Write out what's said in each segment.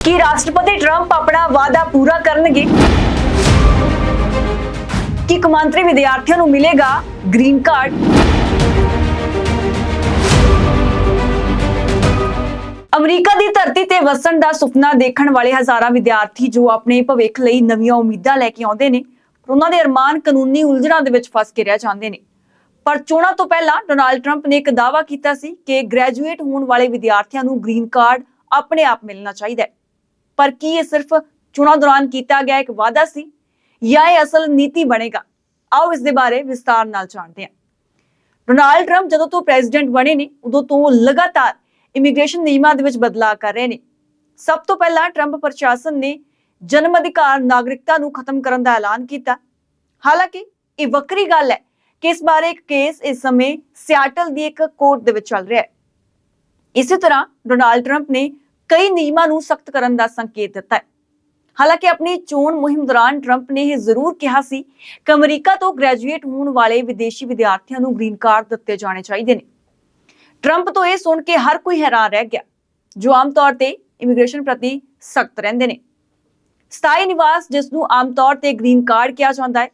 ਕੀ ਰਾਸ਼ਟਰਪਤੀ ਟਰੰਪ ਆਪਣਾ ਵਾਅਦਾ ਪੂਰਾ ਕਰਨਗੇ? ਕੀ ਕੌਮਾਂਤਰੀ ਵਿਦਿਆਰਥੀਆਂ ਨੂੰ ਮਿਲੇਗਾ ਗ੍ਰੀਨ ਕਾਰਡ? ਅਮਰੀਕਾ ਦੀ ਧਰਤੀ ਤੇ ਵਸਣ ਦਾ ਸੁਪਨਾ ਦੇਖਣ ਵਾਲੇ ਹਜ਼ਾਰਾਂ ਵਿਦਿਆਰਥੀ ਜੋ ਆਪਣੇ ਭਵਿੱਖ ਲਈ ਨਵੀਆਂ ਉਮੀਦਾਂ ਲੈ ਕੇ ਆਉਂਦੇ ਨੇ ਉਹਨਾਂ ਦੇ ਅਰਮਾਨ ਕਾਨੂੰਨੀ ਉਲਝਣਾਂ ਦੇ ਵਿੱਚ ਫਸ ਕੇ ਰਹਿ ਜਾਂਦੇ ਨੇ। ਪਰ ਚੋਣਾਂ ਤੋਂ ਪਹਿਲਾਂ ਡੋਨਾਲਡ ਟਰੰਪ ਨੇ ਇੱਕ ਦਾਅਵਾ ਕੀਤਾ ਸੀ ਕਿ ਗ੍ਰੈਜੂਏਟ ਹੋਣ ਵਾਲੇ ਵਿਦਿਆਰਥੀਆਂ ਨੂੰ ਗ੍ਰੀਨ ਕਾਰਡ ਆਪਣੇ ਆਪ ਮਿਲਣਾ ਚਾਹੀਦਾ ਹੈ। ਪਰ ਕੀ ਇਹ ਸਿਰਫ ਚੋਣਾਂ ਦੌਰਾਨ ਕੀਤਾ ਗਿਆ ਇੱਕ ਵਾਅਦਾ ਸੀ ਜਾਂ ਇਹ ਅਸਲ ਨੀਤੀ ਬਣੇਗਾ? ਆਓ ਇਸ ਦੇ ਬਾਰੇ ਵਿਸਤਾਰ ਨਾਲ ਜਾਣਦੇ ਹਾਂ। ਡੋਨਾਲਡ ਟਰੰਪ ਜਦੋਂ ਤੋਂ ਪ੍ਰੈਜ਼ੀਡੈਂਟ ਬਣੇ ਨੇ, ਉਦੋਂ ਤੋਂ ਲਗਾਤਾਰ ਇਮੀਗ੍ਰੇਸ਼ਨ ਨਿਯਮਾਂ ਦੇ ਵਿੱਚ ਬਦਲਾਅ ਕਰ ਰਹੇ ਨੇ। ਸਭ ਤੋਂ ਪਹਿਲਾਂ ਟਰੰਪ ਪ੍ਰਸ਼ਾਸਨ ਨੇ ਜਨਮ ਅਧਿਕਾਰ ਨਾਗਰਿਕਤਾ ਨੂੰ ਖਤਮ ਕਰਨ ਦਾ ਐਲਾਨ ਕੀਤਾ। ਹਾਲਾਂਕਿ ਇਹ ਵੱਖਰੀ ਗੱਲ ਹੈ ਕਿ ਇਸ ਬਾਰੇ ਇੱਕ ਕੇਸ ਇਸ ਸਮੇਂ ਸਿਆਟਲ ਦੀ ਇੱਕ ਕੋਰਟ ਦੇ ਵਿੱਚ ਚੱਲ ਰਿਹਾ ਹੈ। ਇਸੇ ਤਰ੍ਹਾਂ ਡੋਨਾਲਡ ਟਰੰਪ ਨੇ ਕਈ ਨਿਯਮਾਂ ਨੂੰ ਸਖਤ ਕਰਨ ਦਾ ਸੰਕੇਤ ਦਿੱਤਾ ਹੈ। ਹਾਲਾਂਕਿ ਆਪਣੀ ਚੋਣ ਮੁਹਿੰਮ ਦੌਰਾਨ ਟਰੰਪ ਨੇ ਇਹ ਜ਼ਰੂਰ ਕਿਹਾ ਸੀ ਕਿ ਅਮਰੀਕਾ ਤੋਂ ਗ੍ਰੈਜੂਏਟ ਹੋਣ ਵਾਲੇ ਵਿਦੇਸ਼ੀ ਵਿਦਿਆਰਥੀਆਂ ਨੂੰ ਗ੍ਰੀਨ ਕਾਰਡ ਦਿੱਤੇ ਜਾਣੇ ਚਾਹੀਦੇ ਨੇ। ਟਰੰਪ ਤੋਂ ਇਹ ਸੁਣ ਕੇ ਹਰ ਕੋਈ ਹੈਰਾਨ ਰਹਿ ਗਿਆ, ਜੋ ਆਮ ਤੌਰ ਤੇ ਇਮੀਗ੍ਰੇਸ਼ਨ ਪ੍ਰਤੀ ਸਖਤ ਰਹਿੰਦੇ ਨੇ। ਸਥਾਈ ਨਿਵਾਸ, ਜਿਸ ਨੂੰ ਆਮ ਤੌਰ ਤੇ ਗ੍ਰੀਨ ਕਾਰਡ ਕਿਹਾ ਜਾਂਦਾ ਹੈ,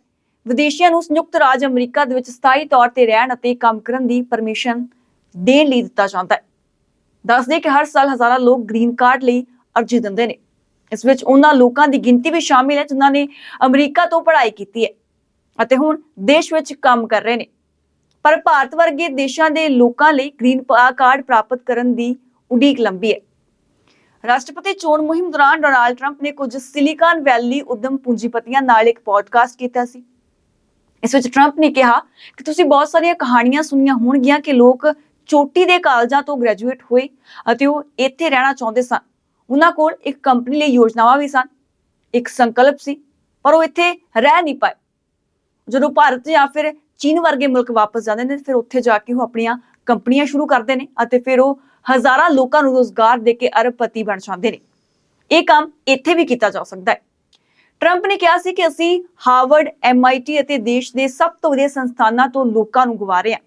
ਵਿਦੇਸ਼ੀਆਂ ਨੂੰ ਸੰਯੁਕਤ ਰਾਜ ਅਮਰੀਕਾ ਦੇ ਵਿੱਚ ਸਥਾਈ ਤੌਰ ਤੇ ਰਹਿਣ ਅਤੇ ਕੰਮ ਕਰਨ ਦੀ ਪਰਮਿਸ਼ਨ ਦੇਣ ਲਈ ਦਿੱਤਾ ਜਾਂਦਾ ਹੈ। ਦੱਸਦੇ ਕਿ ਹਰ ਸਾਲ ਹਜ਼ਾਰਾਂ ਲੋਕ ਗ੍ਰੀਨ ਕਾਰਡ ਲਈ ਅਰਜ਼ੀ ਦਿੰਦੇ ਨੇ। ਇਸ ਵਿੱਚ ਉਹਨਾਂ ਲੋਕਾਂ ਦੀ ਗਿਣਤੀ ਵੀ ਸ਼ਾਮਿਲ ਹੈ, ਜਿਨ੍ਹਾਂ ਨੇ ਅਮਰੀਕਾ ਤੋਂ ਪੜ੍ਹਾਈ ਕੀਤੀ ਹੈ ਅਤੇ ਹੁਣ ਦੇਸ਼ ਵਿੱਚ ਕੰਮ ਕਰ ਰਹੇ ਨੇ। ਪਰ ਭਾਰਤ ਵਰਗੇ ਦੇਸ਼ਾਂ ਦੇ ਲੋਕਾਂ ਲਈ ਗ੍ਰੀਨ ਪਾ- ਕਾਰਡ ਪ੍ਰਾਪਤ ਕਰਨ ਦੀ ਉਡੀਕ ਲੰਬੀ ਹੈ। ਰਾਸ਼ਟਰਪਤੀ ਚੋਣ ਮੁਹਿੰਮ ਦੌਰਾਨ ਡੋਨਾਲਡ ਟਰੰਪ ਨੇ ਕੁਝ ਸਿਲੀਕਾਨ ਵੈਲੀ ਉਦਮ ਪੂੰਜੀਪਤੀਆਂ ਨਾਲ ਇੱਕ ਪੋਡਕਾਸਟ ਕੀਤਾ ਸੀ। ਇਸ ਵਿੱਚ ਟਰੰਪ ਨੇ ਕਿਹਾ ਕਿ ਤੁਸੀਂ ਬਹੁਤ ਸਾਰੀਆਂ ਕਹਾਣੀਆਂ ਸੁਣੀਆਂ ਹੋਣਗੀਆਂ ਕਿ ਲੋਕ ਚੋਟੀ ਦੇ ਕਾਲਜਾਂ ਤੋਂ ਗ੍ਰੈਜੂਏਟ ਹੋਏ ਅਤੇ ਉਹ ਇੱਥੇ ਰਹਿਣਾ ਚਾਹੁੰਦੇ ਸਨ। ਉਹਨਾਂ ਕੋਲ ਇੱਕ ਕੰਪਨੀ ਲਈ ਯੋਜਨਾਵਾਂ ਵੀ ਸਨ। ਇੱਕ ਸੰਕਲਪ ਸੀ, ਪਰ ਉਹ ਇੱਥੇ ਰਹਿ ਨਹੀਂ ਪਾਏ। ਜਦੋਂ ਭਾਰਤ ਜਾਂ ਫਿਰ ਚੀਨ ਵਰਗੇ ਮੁਲਕ ਵਾਪਸ ਜਾਂਦੇ ਨੇ, ਫਿਰ ਉੱਥੇ ਜਾ ਕੇ ਉਹ ਆਪਣੀਆਂ ਕੰਪਨੀਆਂ ਸ਼ੁਰੂ ਕਰਦੇ ਨੇ ਅਤੇ ਫਿਰ ਉਹ ਹਜ਼ਾਰਾਂ ਲੋਕਾਂ ਨੂੰ ਰੋਜ਼ਗਾਰ ਦੇ ਕੇ ਅਰਬਪਤੀ ਬਣ ਜਾਂਦੇ ਨੇ। ਇਹ ਕੰਮ ਇੱਥੇ ਵੀ ਕੀਤਾ ਜਾ ਸਕਦਾ ਹੈ। ਟਰੰਪ ਨੇ ਕਿਹਾ ਸੀ ਕਿ ਅਸੀਂ ਹਾਰਵਰਡ MIT ਅਤੇ ਦੇਸ਼ ਦੇ ਸਭ ਤੋਂ ਵਧੀਆ ਸੰਸਥਾਨਾਂ ਤੋਂ ਲੋਕਾਂ ਨੂੰ ਗਵਾ ਰਹੇ ਹਾਂ।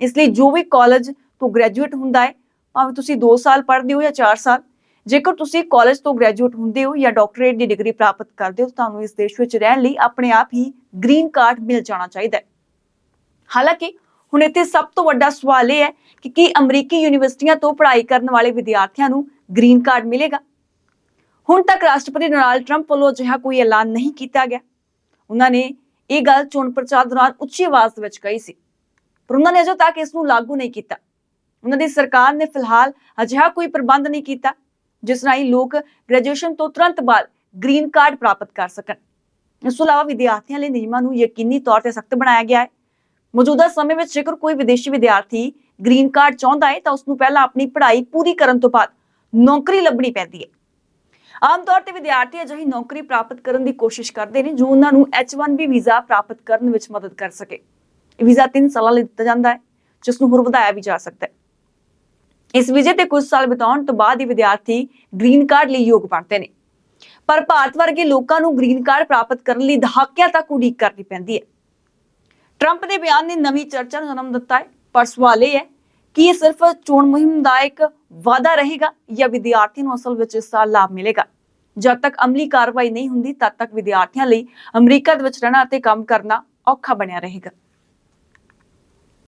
ਇਸ ਲਈ ਜੋ ਵੀ ਕਾਲਜ ਤੋਂ ਗ੍ਰੈਜੂਏਟ ਹੁੰਦਾ ਹੈ, ਭਾਵੇਂ ਤੁਸੀਂ 2 ਸਾਲ ਪੜ੍ਹਦੇ ਹੋ ਜਾਂ 4 ਸਾਲ, ਜੇਕਰ ਤੁਸੀਂ ਕਾਲਜ ਤੋਂ ਗ੍ਰੈਜੂਏਟ ਹੁੰਦੇ ਹੋ ਜਾਂ ਡਾਕਟਰੇਟ ਦੀ ਡਿਗਰੀ ਪ੍ਰਾਪਤ ਕਰਦੇ ਹੋ, ਤੁਹਾਨੂੰ ਇਸ ਦੇਸ਼ ਵਿੱਚ ਰਹਿਣ ਲਈ ਆਪਣੇ ਆਪ ਹੀ ਗ੍ਰੀਨ ਕਾਰਡ ਮਿਲ ਜਾਣਾ ਚਾਹੀਦਾ ਹੈ। ਹਾਲਾਂਕਿ, ਹੁਣ ਇੱਥੇ ਸਭ ਤੋਂ ਵੱਡਾ ਸਵਾਲ ਇਹ ਹੈ ਕਿ ਕੀ ਅਮਰੀਕੀ ਯੂਨੀਵਰਸਿਟੀਆਂ ਤੋਂ ਪੜ੍ਹਾਈ ਕਰਨ ਵਾਲੇ ਵਿਦਿਆਰਥੀਆਂ ਨੂੰ ਗ੍ਰੀਨ ਕਾਰਡ ਮਿਲੇਗਾ? ਹੁਣ ਤੱਕ ਰਾਸ਼ਟਰਪਤੀ ਡੋਨਾਲਡ ਟਰੰਪ ਵੱਲੋਂ ਅਜਿਹਾ ਕੋਈ ਐਲਾਨ ਨਹੀਂ ਕੀਤਾ ਗਿਆ। ਉਹਨਾਂ ਨੇ ਇਹ ਗੱਲ ਚੋਣ ਪ੍ਰਚਾਰ ਦੌਰਾਨ ਉੱਚੀ ਆਵਾਜ਼ ਦੇ ਵਿੱਚ ਕਹੀ ਸੀ, ਪਰ ਉਹਨਾਂ ਨੇ ਅਜੇ ਤੱਕ ਇਸ ਨੂੰ ਲਾਗੂ ਨਹੀਂ ਕੀਤਾ। ਉਹਨਾਂ ਦੀ ਸਰਕਾਰ ਨੇ ਫਿਲਹਾਲ ਅਜਿਹਾ ਕੋਈ ਪ੍ਰਬੰਧ ਨਹੀਂ ਕੀਤਾ, ਜਿਸ ਰਾਹੀਂ ਲੋਕ ਗ੍ਰੈਜੂਏਸ਼ਨ ਤੋਂ ਤੁਰੰਤ ਬਾਅਦ ਗ੍ਰੀਨ ਕਾਰਡ ਪ੍ਰਾਪਤ ਕਰ ਸਕਣ। ਇਸ ਤੋਂ ਇਲਾਵਾ ਵਿਦਿਆਰਥੀਆਂ ਲਈ ਨਿਯਮਾਂ ਨੂੰ ਯਕੀਨੀ ਤੌਰ ਤੇ ਸਖਤ ਬਣਾਇਆ ਗਿਆ ਹੈ। ਮੌਜੂਦਾ ਸਮੇਂ ਵਿੱਚ ਜੇਕਰ ਕੋਈ ਵਿਦੇਸ਼ੀ ਵਿਦਿਆਰਥੀ ਗ੍ਰੀਨ ਕਾਰਡ ਚਾਹੁੰਦਾ ਹੈ, ਤਾਂ ਉਸ ਨੂੰ ਪਹਿਲਾਂ ਆਪਣੀ ਪੜ੍ਹਾਈ ਪੂਰੀ ਕਰਨ ਤੋਂ ਬਾਅਦ ਨੌਕਰੀ ਲੱਭਣੀ ਪੈਂਦੀ ਹੈ। ਆਮ ਤੌਰ ਤੇ ਵਿਦਿਆਰਥੀ ਅਜਿਹੀ ਨੌਕਰੀ ਪ੍ਰਾਪਤ ਕਰਨ ਦੀ ਕੋਸ਼ਿਸ਼ ਕਰਦੇ ਨੇ, ਜੋ ਉਹਨਾਂ ਨੂੰ H1B ਵੀਜ਼ਾ ਪ੍ਰਾਪਤ ਕਰਨ ਵਿੱਚ ਮਦਦ ਕਰ ਸਕੇ। ਇਹ ਵੀਜ਼ਾ 3 ਸਾਲਾਂ ਲਈ ਦਿੱਤਾ ਜਾਂਦਾ ਹੈ, ਜਿਸ ਨੂੰ ਹੋਰ ਵਧਾਇਆ ਵੀ ਜਾ ਸਕਦਾ ਹੈ। ਇਸ ਵੀਜ਼ੇ ਤੇ ਕੁਝ ਸਾਲ ਬਿਤਾਉਣ ਤੋਂ ਬਾਅਦ ਹੀ ਵਿਦਿਆਰਥੀ ਗ੍ਰੀਨ ਕਾਰਡ ਲਈ ਯੋਗ ਬਣਦੇ ਨੇ। ਪਰ ਭਾਰਤ ਵਰਗੇ ਲੋਕਾਂ ਨੂੰ ਗ੍ਰੀਨ ਕਾਰਡ ਪ੍ਰਾਪਤ ਕਰਨ ਲਈ ਦਹਾਕਿਆਂ ਤੱਕ ਉਡੀਕ ਕਰਨੀ ਪੈਂਦੀ ਹੈ। ਟਰੰਪ ਦੇ ਬਿਆਨ ਨੇ ਨਵੀਂ ਚਰਚਾ ਨੂੰ ਜਨਮ ਦਿੱਤਾ ਹੈ। ਪਰ ਸਵਾਲ ਇਹ ਹੈ ਕਿ ਇਹ ਸਿਰਫ ਚੋਣ ਮੁਹਿੰਮ ਦਾ ਇੱਕ ਵਾਅਦਾ ਰਹੇਗਾ ਜਾਂ ਵਿਦਿਆਰਥੀ ਨੂੰ ਅਸਲ ਵਿੱਚ ਇਸ ਦਾ ਲਾਭ ਮਿਲੇਗਾ? ਜਦ ਤੱਕ ਅਮਲੀ ਕਾਰਵਾਈ ਨਹੀਂ ਹੁੰਦੀ, ਤਦ ਤੱਕ ਵਿਦਿਆਰਥੀਆਂ ਲਈ ਅਮਰੀਕਾ ਦੇ ਵਿੱਚ ਰਹਿਣਾ ਅਤੇ ਕੰਮ ਕਰਨਾ ਔਖਾ ਬਣਿਆ ਰਹੇਗਾ।